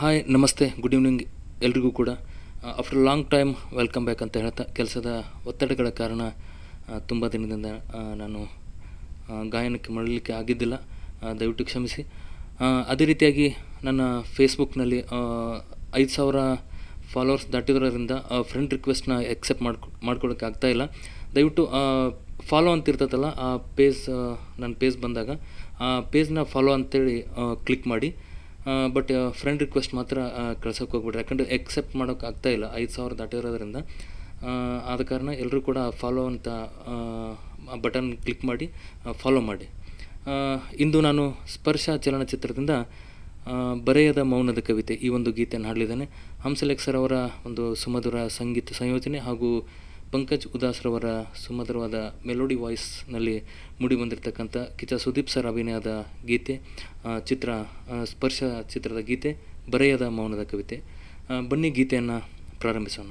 Hi, ನಮಸ್ತೆ, good evening ಎಲ್ರಿಗೂ ಕೂಡ. After long time welcome back ಅಂತ ಹೇಳ್ತಾ, ಕೆಲಸದ ಒತ್ತಡಗಳ ಕಾರಣ ತುಂಬ ದಿನದಿಂದ ನಾನು ಗಾಯನಕ್ಕೆ ಮಾಡಲಿಕ್ಕೆ ಆಗಿದ್ದಿಲ್ಲ. ದಯವಿಟ್ಟು ಕ್ಷಮಿಸಿ. ಅದೇ ರೀತಿಯಾಗಿ ನನ್ನ ಫೇಸ್ಬುಕ್ನಲ್ಲಿ ಐದು ಸಾವಿರ ಫಾಲೋವರ್ಸ್ ದಾಟಿರೋದ್ರಿಂದ ಫ್ರೆಂಡ್ ರಿಕ್ವೆಸ್ಟ್ನ ಎಕ್ಸೆಪ್ಟ್ ಮಾಡ್ಕೊ, ಮಾಡ್ಕೊಳಕ್ಕೆ ಆಗ್ತಾಯಿಲ್ಲ ದಯವಿಟ್ಟು ಫಾಲೋ ಅಂತ ಇರ್ತದಲ್ಲ, ಆ ಪೇಜ್ ನನ್ನ ಪೇಜ್ ಬಂದಾಗ, ಆ ಪೇಜ್ನ ಫಾಲೋ ಅಂತೇಳಿ ಕ್ಲಿಕ್ ಮಾಡಿ. ಬಟ್ ಫ್ರೆಂಡ್ ರಿಕ್ವೆಸ್ಟ್ ಮಾತ್ರ ಕಳ್ಸೋಕೆ ಹೋಗ್ಬಿಡ್ರಿ ಯಾಕಂದರೆ ಎಕ್ಸೆಪ್ಟ್ ಮಾಡೋಕೆ ಆಗ್ತಾ ಇಲ್ಲ. ಐದು ಸಾವಿರ ದಾಟಿರೋದ್ರಿಂದ. ಆದ ಕಾರಣ ಎಲ್ಲರೂ ಕೂಡ ಫಾಲೋ ಅಂತ ಬಟನ್ ಕ್ಲಿಕ್ ಮಾಡಿ ಫಾಲೋ ಮಾಡಿ. ಇಂದು ನಾನು ಸ್ಪರ್ಶ ಚಲನಚಿತ್ರದಿಂದ ಬರೆಯದ ಮೌನದ ಕವಿತೆ ಈ ಒಂದು ಗೀತೆಯನ್ನು ಹಾಡಲಿದ್ದೇನೆ. ಹಂಸಲೇಖ್ ಸರ್ ಅವರ ಒಂದು ಸುಮಧುರ ಸಂಗೀತ ಸಂಯೋಜನೆ ಹಾಗೂ ಪಂಕಜ್ ಉದಾಸ್ರವರ ಸುಮಧುರವಾದ ಮೆಲೋಡಿ ವಾಯ್ಸ್ನಲ್ಲಿ ಮೂಡಿಬಂದಿರತಕ್ಕಂಥ ಕಿಚ ಸುದೀಪ್ ಸರ್ ಅಭಿನಯದ ಗೀತೆ ಚಿತ್ರ ಸ್ಪರ್ಶ ಚಿತ್ರದ ಗೀತೆ, ಬರೆಯದ ಮೌನದ ಕವಿತೆ. ಬನ್ನಿ ಗೀತೆಯನ್ನು ಪ್ರಾರಂಭಿಸೋಣ.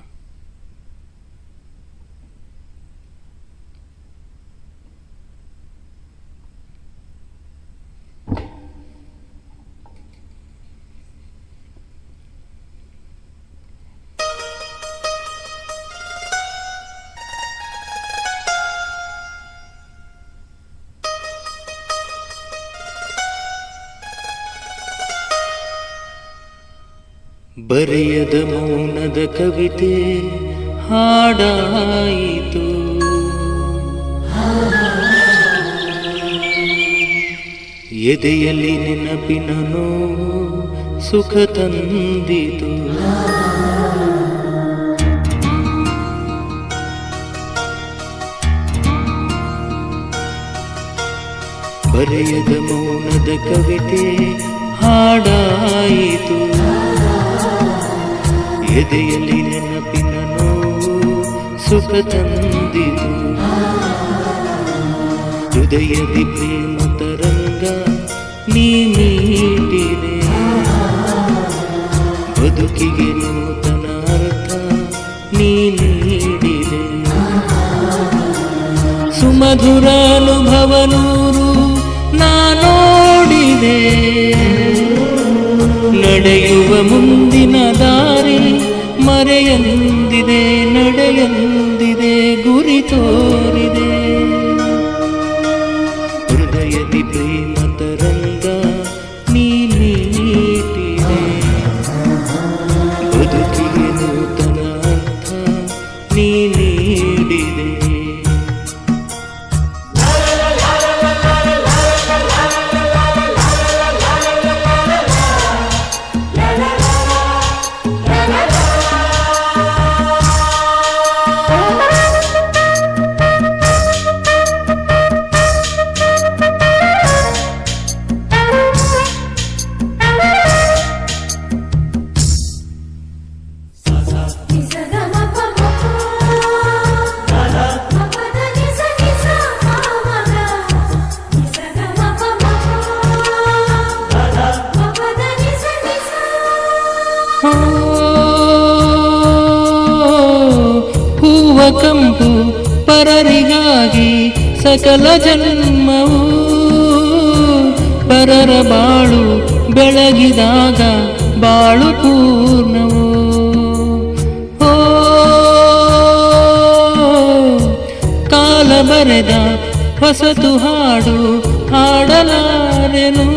ಬರೆಯದ ಮೌನದ ಕವಿತೆ ಹಾಡಾಯಿತು. ಎದೆಯಲ್ಲಿ ನೆನಪಿನ ನೋವು ಸುಖ ತಂದಿತು. ಬರೆಯದ ಮೌನದ ಕವಿತೆ ಹಾಡಾಯಿತು. ಎದೆಯಲ್ಲಿ ನೆನಪಿನ ನೋವು ಸುಖ ತಂದಿತು. ಹೃದಯದಿ ಪ್ರೇಮ ತರಂಗ ನೀ ನೀಡಿದೆ. ಬದುಕಿಗೆ ನೂತನ ಅರ್ಥ ನೀ ನೀಡಿದೆ. ಸುಮಧುರ ಅನುಭವ ನೂರು ನಾ ನೋಡಿದೆ. ನಡೆಯುವ ದಾರಿ ಮರೆಯಂದಿದೆ ನಡೆಯಂದಿದೆ ಹೂವ ಕಂಪು ಪರರಿಗಾಗಿ ಸಕಲ ಜನ್ಮವು. ಪರರ ಬಾಳು ಬೆಳಗಿದಾಗ ಬಾಳು ಪೂರ್ಣವು. ಓ ಕಾಲ ಬರೆದ ಹೊಸತು ಹಾಡು ಹಾಡಲಾರೆನು.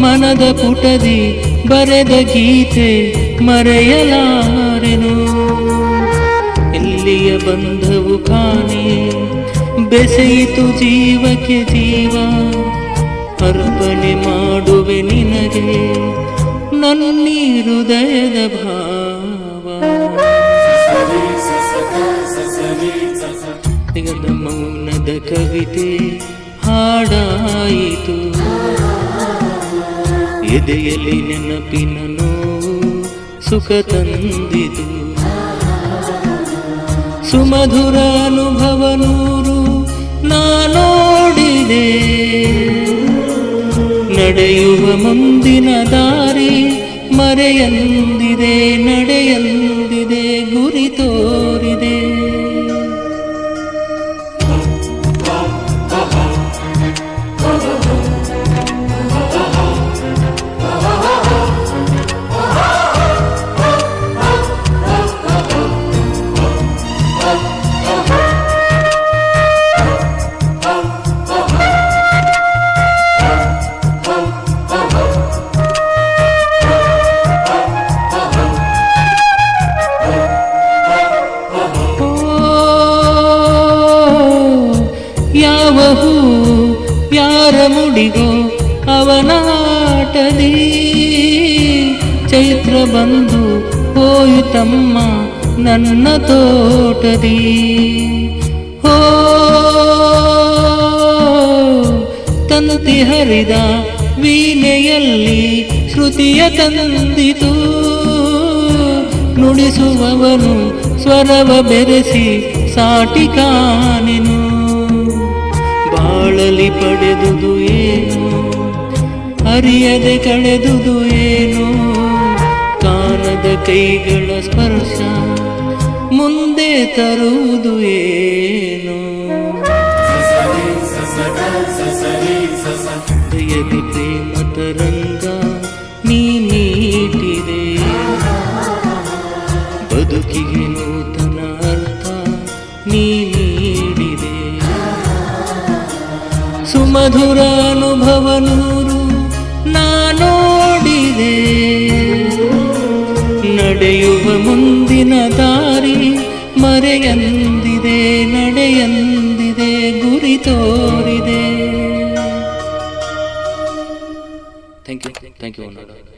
ಮನದ ಪುಟದಿ ಬರೆದ ಗೀತೆ ಮರೆಯಲಾರೆನು. ಎಲ್ಲಿಯ ಬಂಧವು ಕಾಣೆ, ಬೆಸೆಯಿತು ಜೀವಕ್ಕೆ ಜೀವ. ಅರ್ಪಣೆ ಮಾಡುವೆ ನಿನಗೆ ನನ್ನ ಹೃದಯದ ಭಾವ. ನಿಗದ ಮೌನದ ಕವಿತೆ ಹಾಡಾಯಿತು. ಎದೆಯಲ್ಲಿ ನೆನಪಿನ ನೋವು ಸುಖ ತಂದಿತು. ಸುಮಧುರ ಅನುಭವ ನೂರು ನಾನೋಡಿದೆ ನಡೆಯುವ ಮುಂದಿನ ದಾರಿ ಮರೆಯಂದಿದೆ ನಡೆಯಂದಿದೆ ಗುರಿ ಎಲ್ಲಿಗೋ ಅವನಾಟದಿ. ಚೈತ್ರ ಬಂದು ಹೋಯಿತಮ್ಮ ನನ್ನ ತೋಟದಿ. ಹೋ, ತಂತಿ ಹರಿದ ವೀಣೆಯಲ್ಲಿ ಶ್ರುತಿಯ ತಂದಿತು. ನುಡಿಸುವವನು ಸ್ವರವ ಬೆರೆಸಿ ಸಾಟಿ ಬಾಳಲಿ ಪಡೆದುದು ಏನು? ಅರಿಯದೆ ಕಳೆದುದು ಏನು? ಕಾಣದ ಕೈಗಳ ಸ್ಪರ್ಶ ಮುಂದೆ ತರುವುದು ಏನು? ಪ್ರೇಮ ಸುಮಧುರ ಅನುಭವ ನೂರು ನಾನೋಡಿದೆ ನಡೆಯುವ ಮುಂದಿನ ದಾರಿ ಮರೆಯಂದಿದೆ, ನಡೆಯಂದಿದೆ, ಗುರಿ ತೋರಿದೆ. Thank you thank you